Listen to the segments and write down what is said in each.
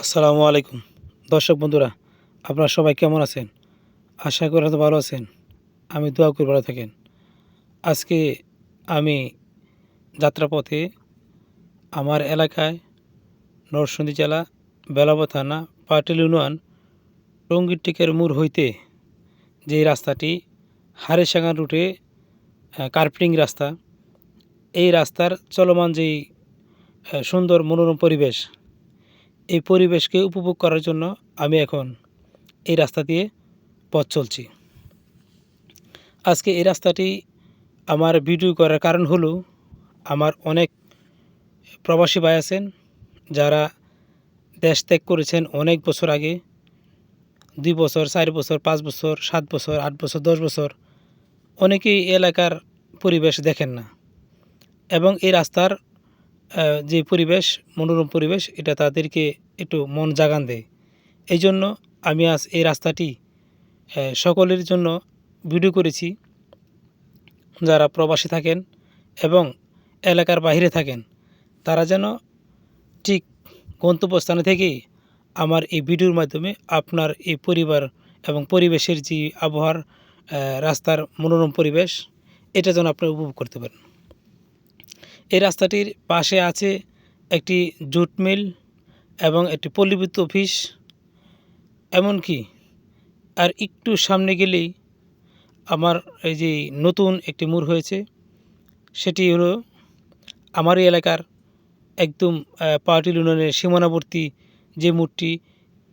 আসসালামু আলাইকুম। দর্শক বন্ধুরা, আপনারা সবাই কেমন আছেন? আশা করি হয়তো ভালো আছেন। আমি দোয়া করি ভালো থাকেন। আজকে আমি যাত্রাপথে আমার এলাকায় নরসিংদী জেলা, বেলাব থানা, পাটিল ইউনিয়ন, টঙ্গীর টিকের মোড় হইতে যে রাস্তাটি, হারেসাঙ্গা রুটে কার্পেটিং রাস্তা, এই রাস্তার চলমান যেই সুন্দর মনোরম পরিবেশ এই পরিবেশকে উপভোগ করার জন্য আমি এখন এই রাস্তা দিয়ে পথ চলছি। আজকে এই রাস্তাটি আমার ভিডিও করার কারণ হলো আমার অনেক প্রবাসী ভাই আছেন, যারা দেশ ত্যাগ করেছেন অনেক বছর আগে, দুই বছর, চার বছর, পাঁচ বছর, সাত বছর, আট বছর, দশ বছর, অনেকেই এলাকার পরিবেশ দেখেন না। এবং এই রাস্তার যে পরিবেশ, মনোরম পরিবেশ, এটা তাদেরকে একটু মন জাগান দেয়। এই জন্য আমি আজ এই রাস্তাটি সকলের জন্য ভিডিও করেছি। যারা প্রবাসী থাকেন এবং এলাকার বাইরে থাকেন, তারা যেন ঠিক গন্তব্যস্থানে থেকেই আমার এই ভিডিওর মাধ্যমে আপনার এই পরিবার এবং পরিবেশের যে আবহাওয়ার রাস্তার মনোরম পরিবেশ, এটা যেন আপনি উপভোগ করতে পারেন। এই রাস্তাটির পাশে আছে একটি জুট মিল এবং একটি পল্লীবিদ্যুৎ অফিস। এমনকি আর একটু সামনে গেলেই আমার এই যে নতুন একটি মোড় হয়েছে, সেটি হলো আমার এই এলাকার একদম পার্টি ইউনিয়নের সীমানাবর্তী যে মোড়টি,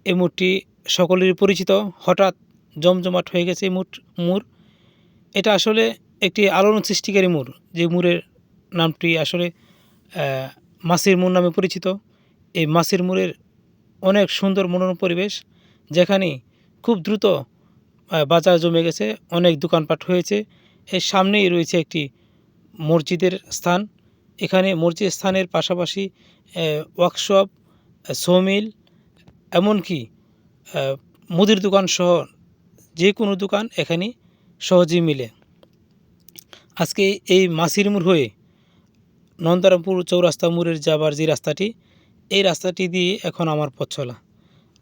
এই মোড়টি সকলেরই পরিচিত। হঠাৎ জমজমাট হয়ে গেছে এই মোড় মোড়। এটা আসলে একটি আলোড়ন সৃষ্টিকারী মোড়। যে মোড়ের নামটি আসলে মাসির মোড় নামে পরিচিত। এই মাসির মোড়ের অনেক সুন্দর মনোরম পরিবেশ, যেখানে খুব দ্রুত বাজার জমে গেছে, অনেক দোকানপাট হয়েছে। এর সামনেই রয়েছে একটি মসজিদের স্থান। এখানে মসজিদ স্থানের পাশাপাশি ওয়ার্কশপ সোমিল এমনকি মুদির দোকান সহ যে কোনো দোকান এখানে সহজেই মিলে। আজকে এই মাসির মোড় হয়ে নন্দরামপুর চৌরাস্তা মোড়ের যাবার যে রাস্তাটি, এই রাস্তাটি দিয়ে এখন আমার পথ চলা।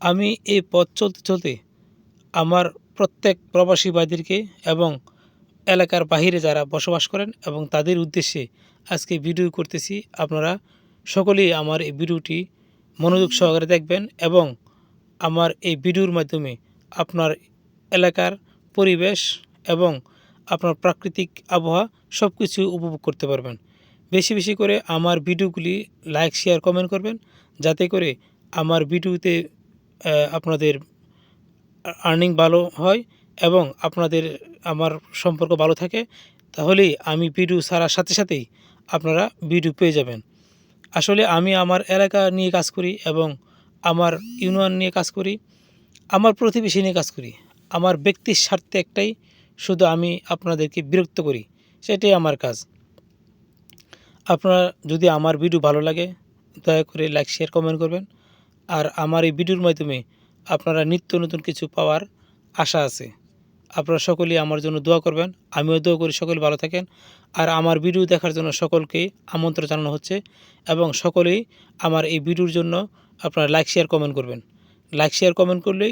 আমি এই পথ চলতে চলতে আমার প্রত্যেক প্রবাসী ভাইদেরকে এবং এলাকার বাহিরে যারা বসবাস করেন এবং তাদের উদ্দেশ্যে আজকে ভিডিও করতেছি, আপনারা সকলেই আমার এই ভিডিওটি মনোযোগ সহকারে দেখবেন এবং আমার এই ভিডিওর মাধ্যমে আপনার এলাকার পরিবেশ এবং আপনার প্রাকৃতিক আবহাওয়া সব কিছু উপভোগ করতে পারবেন। বেশি বেশি করে আমার ভিডিওগুলি লাইক শেয়ার কমেন্ট করবেন। যাতে করে আমার ভিডিওতে আপনাদের আর্নিং ভালো হয় এবং আপনাদের আমার সম্পর্ক ভালো থাকে, তাহলেই আমি ভিডিও ছাড়ার সাথে সাথেই আপনারা ভিডিও পেয়ে যাবেন। আসলে আমি আমার এলাকা নিয়ে কাজ করি এবং আমার ইউনিয়ন নিয়ে কাজ করি, আমার প্রতিবেশী নিয়ে কাজ করি। আমার ব্যক্তির স্বার্থে একটাই, শুধু আমি আপনাদেরকে বিরক্ত করি, সেটাই আমার কাজ। আপনারা যদি আমার ভিডিও ভালো লাগে, দয়া করে লাইক শেয়ার কমেন্ট করবেন। আর আমার এই ভিডিওর মাধ্যমে আপনারা নিত্য নতুন কিছু পাওয়ার আশা আছে। আপনারা সকলেই আমার জন্য দোয়া করবেন। আমিও দোয়া করি সকলে ভালো থাকেন। আর আমার ভিডিও দেখার জন্য সকলকে আমন্ত্রণ জানানো হচ্ছে এবং সকলেই আমার এই ভিডিওর জন্য আপনারা লাইক শেয়ার কমেন্ট করবেন। লাইক শেয়ার কমেন্ট করলেই